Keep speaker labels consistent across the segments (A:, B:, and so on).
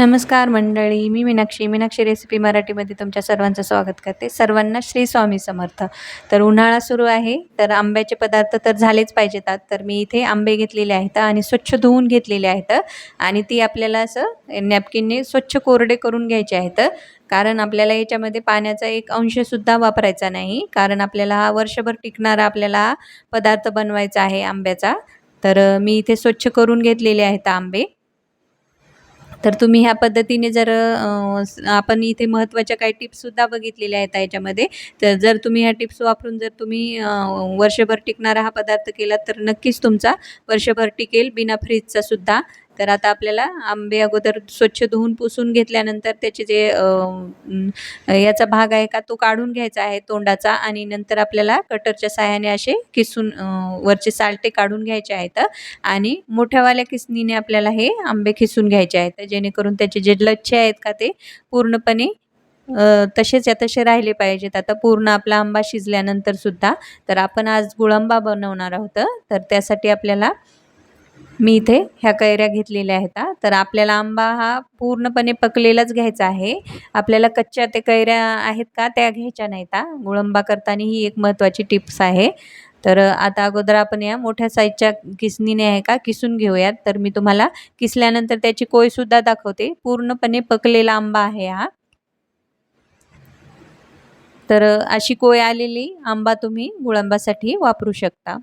A: नमस्कार मंडळी मी मीनाक्षी. मीनाक्षी रेसिपी मराठीमध्ये तुमच्या सर्वांचं स्वागत करते. सर्वांना श्री स्वामी समर्थ. तर उन्हाळा सुरू आहे तर आंब्याचे पदार्थ तर झालेच पाहिजेत तर मी इथे आंबे घेतलेले आहेत आणि स्वच्छ धुवून घेतलेले आहेत. आणि ती आपल्याला असं नॅपकिनने स्वच्छ कोरडे करून घ्यायचे आहेत. कारण आपल्याला याच्यामध्ये पाण्याचा एक अंशसुद्धा वापरायचा नाही. कारण आपल्याला हा वर्षभर टिकणारा आपल्याला पदार्थ बनवायचा आहे आंब्याचा. तर मी इथे स्वच्छ करून घेतलेले आहेत आंबे. तर तुम्ही ह्या पद्धतीने जर आपण इथे महत्त्वाच्या काही टिप्ससुद्धा बघितलेल्या आहेत याच्यामध्ये तर जर तुम्ही ह्या टिप्स वापरून जर तुम्ही वर्षभर टिकणारा हा पदार्थ केला तर नक्कीच तुमचा वर्षभर टिकेल बिना फ्रीजचा सुद्धा. तर आता आपल्याला आंबे अगोदर स्वच्छ धुवून पुसून घेतल्यानंतर त्याचे जे याचा भाग आहे का तो काढून घ्यायचा आहे तोंडाचा आणि नंतर आपल्याला कटरच्या सहाय्याने असे किसून वरचे सालटे काढून घ्यायचे आहेत आणि मोठ्यावाल्या किसनीने आपल्याला हे आंबे खिसून घ्यायचे आहेत जेणेकरून त्याचे जे लच्छे आहेत का ते पूर्णपणे तसेच या तसे राहिले पाहिजेत. आता पूर्ण आपला आंबा शिजल्यानंतर सुद्धा तर आपण आज गुळांबा बनवणार आहोत. तर त्यासाठी आपल्याला मी इथे ह्या कैऱ्या घेतलेल्या आहेत तर आपल्याला आंबा हा पूर्णपणे पकलेलाच घ्यायचा आहे. आपल्याला कच्च्या ते कैऱ्या आहेत का त्या घ्यायच्या नाहीत गुळंबा करताना ही एक महत्त्वाची टिप्स आहे. तर आता अगोदर आपण या मोठ्या साईजच्या किसनीने आहे का किसून घेऊयात. तर मी तुम्हाला किसल्यानंतर त्याची कोयसुद्धा दाखवते. पूर्णपणे पकलेला आंबा आहे हा. तर अशी कोय आलेली आंबा तुम्ही गुळंबासाठी वापरू शकता.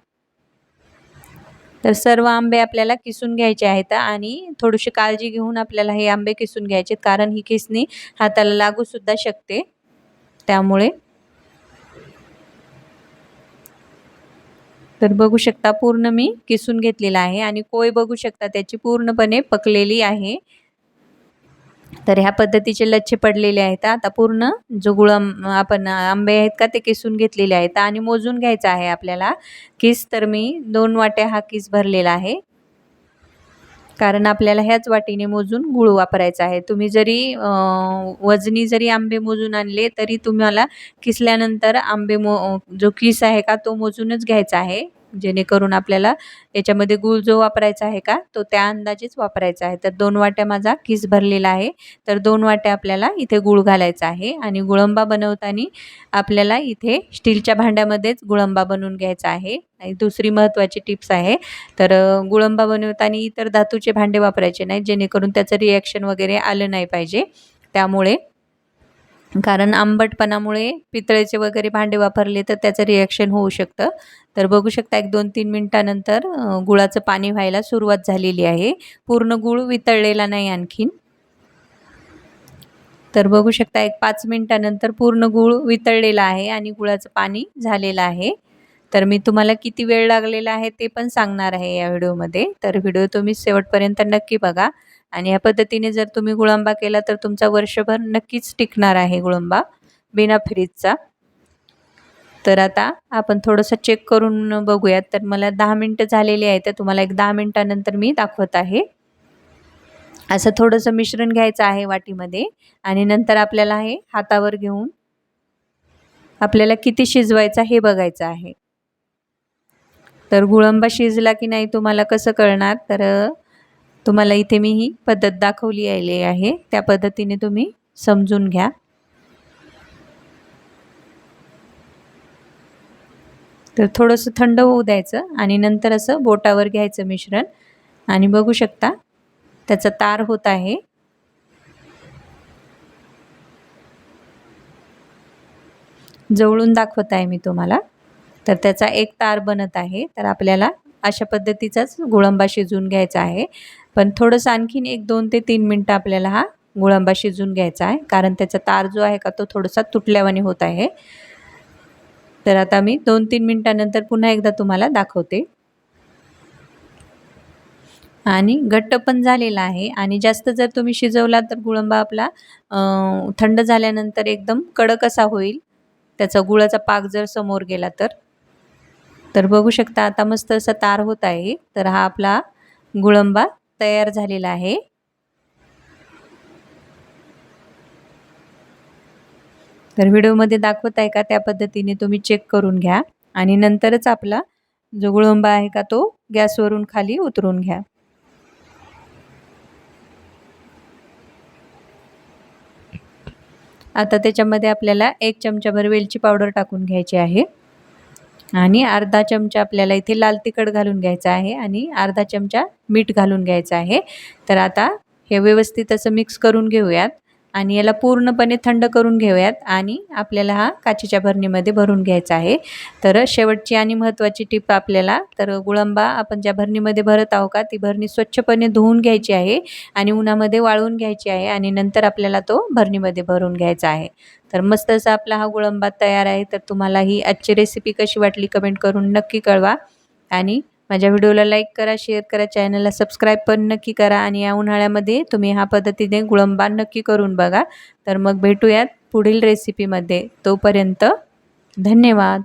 A: तर सर्व आंबे आपल्याला किसून घ्यायचे आहेत आणि थोडीशी काळजी घेऊन आपल्याला हे आंबे किसून घ्यायचे कारण ही किसणी हाताला लागूसुद्धा शकते. त्यामुळे तर बघू शकता पूर्ण मी किसून घेतलेला आहे आणि कोय बघू शकता त्याची पूर्णपणे पकलेली आहे. तर ह्या पद्धतीचे लच्छे पडलेले आहेत. आता पूर्ण जो गुळ आपण आंबे आहेत का ते किसून घेतलेले आहेत. आणि मोजून घ्यायचा आहे आपल्याला. किस तर मी दोन वाट्या हा किस भरलेला आहे. कारण आपल्याला ह्याच वाटीने मोजून गुळ वापरायचा आहे. तुम्ही जरी वजनी जरी आंबे मोजून आणले तरी तुम्हाला किसल्यानंतर आंबे मो जो किस आहे का तो मोजूनच घ्यायचा आहे. जेणेकरून आपल्याला याच्यामध्ये गूळ जो वापरायचा आहे का तो त्या अंदाजेच वापरायचा आहे. तर दोन वाट्या माझा किस भरलेला आहे. तर दोन वाट्या आपल्याला इथे गूळ घालायचा आहे आणि गुळंबा बनवताना आपल्याला इथे स्टीलच्या भांड्यामध्येच गुळंबा बनवून घ्यायचा आहे. आणि दुसरी महत्त्वाची टिप्स आहे तर गुळंबा बनवताना इतर धातूचे भांडे वापरायचे नाही जेणेकरून त्याचं रिॲक्शन वगैरे आलं नाही पाहिजे. त्यामुळे कारण आंबटपणामुळे पितळेचे वगैरे भांडे वापरले तर त्याचं रिॲक्शन होऊ शकतं. तर बघू शकता एक दोन तीन मिनटानंतर गुळाचं पाणी व्हायला सुरुवात झालेली आहे. पूर्ण गुळ वितळलेला नाही आणखीन. तर बघू शकता एक पाच मिनटानंतर पूर्ण गूळ वितळलेला आहे आणि गुळाचं पाणी झालेलं आहे. तर मी तुम्हाला किती वेळ लागलेला आहे ते पण सांगणार आहे या व्हिडिओमध्ये. तर व्हिडिओ तुम्ही शेवटपर्यंत नक्की बघा. आणि या पद्धतीने जर तुम्ही गुळंबा केला तर तुमचा वर्षभर नक्कीच टिकणार आहे गुळंबा बिना फ्रीजचा. तर आता आपण थोडंसं चेक करून बघूयात. तर मला दहा मिनटं झालेली आहे तर तुम्हाला एक दहा मिनटानंतर मी दाखवत आहे. असं थोडंसं मिश्रण घ्यायचं आहे वाटीमध्ये. आणि नंतर आपल्याला हे हातावर घेऊन आपल्याला किती शिजवायचा हे बघायचं आहे. तर गुळंबा शिजला की नाही तुम्हाला कसं कळणार? तर तुम्हाला इथे मी ही पद्धत दाखवली आली आहे. त्या पद्धतीने तुम्ही समजून घ्या. तर थोडंसं थंड होऊ द्यायचं आणि नंतर असं बोटावर घ्यायचं मिश्रण. आणि बघू शकता त्याचा तार होत आहे. जवळून दाखवत आहे मी तुम्हाला. तर त्याचा एक तार बनत आहे. तर आपल्याला अशा पद्धतीचाच गुळंबा शिजवून घ्यायचा आहे. पण थोडंसं आणखीन एक दोन ते तीन मिनटं आपल्याला हा गुळंबा शिजवून घ्यायचा आहे. कारण त्याचा तार जो आहे का तो थोडासा तुटल्यावाने होत आहे. तर आता मी दोन तीन मिनटानंतर पुन्हा एकदा तुम्हाला दाखवते. आणि घट्ट पण झालेला आहे. आणि जास्त जर तुम्ही शिजवला तर गुळंबा आपला थंड झाल्यानंतर एकदम कडक असा होईल. त्याचा गुळाचा पाक जर समोर गेला तर. तर बघू शकता आता मस्त असा तार होत आहे. तर हा आपला गुळंबा तयार झालेला आहे. तर व्हिडिओमध्ये दाखवत आहे का त्या पद्धतीने तुम्ही चेक करून घ्या आणि नंतरच आपला जो गुळंबा आहे का तो गॅसवरून खाली उतरून घ्या. आता त्याच्यामध्ये आपल्याला एक चमचाभर वेलची पावडर टाकून घ्यायची आहे. आणि अर्धा चमचा आपल्याला इथे लाल तिखट घालून घ्यायचा आहे आणि अर्धा चमचा मीठ घालून घ्यायचं आहे. तर आता हे व्यवस्थित असं मिक्स करून घेऊयात आणि याला पूर्णपणे थंड करून घेऊयात आणि आपल्याला हा काचेच्या भरणीमध्ये भरून घ्यायचा आहे. तर शेवटची आणि महत्त्वाची टिप आपल्याला तर गुळंबा आपण ज्या भरणीमध्ये भरत आहो का ती भरणी स्वच्छपणे धुवून घ्यायची आहे आणि उन्हामध्ये वाळवून घ्यायची आहे आणि नंतर आपल्याला तो भरणीमध्ये भरून घ्यायचा आहे. तर मस्त असा आपला हा गुळंबा तयार आहे. तर तुम्हाला ही आजची रेसिपी कशी वाटली कमेंट करून नक्की कळवा. आणि माझ्या व्हिडिओला लाईक करा शेअर करा चॅनलला सबस्क्राईब पण नक्की करा. आणि या उन्हाळ्यामध्ये तुम्ही ह्या पद्धतीने गुळंबा नक्की करून बघा. तर मग भेटूयात पुढील रेसिपीमध्ये तोपर्यंत धन्यवाद.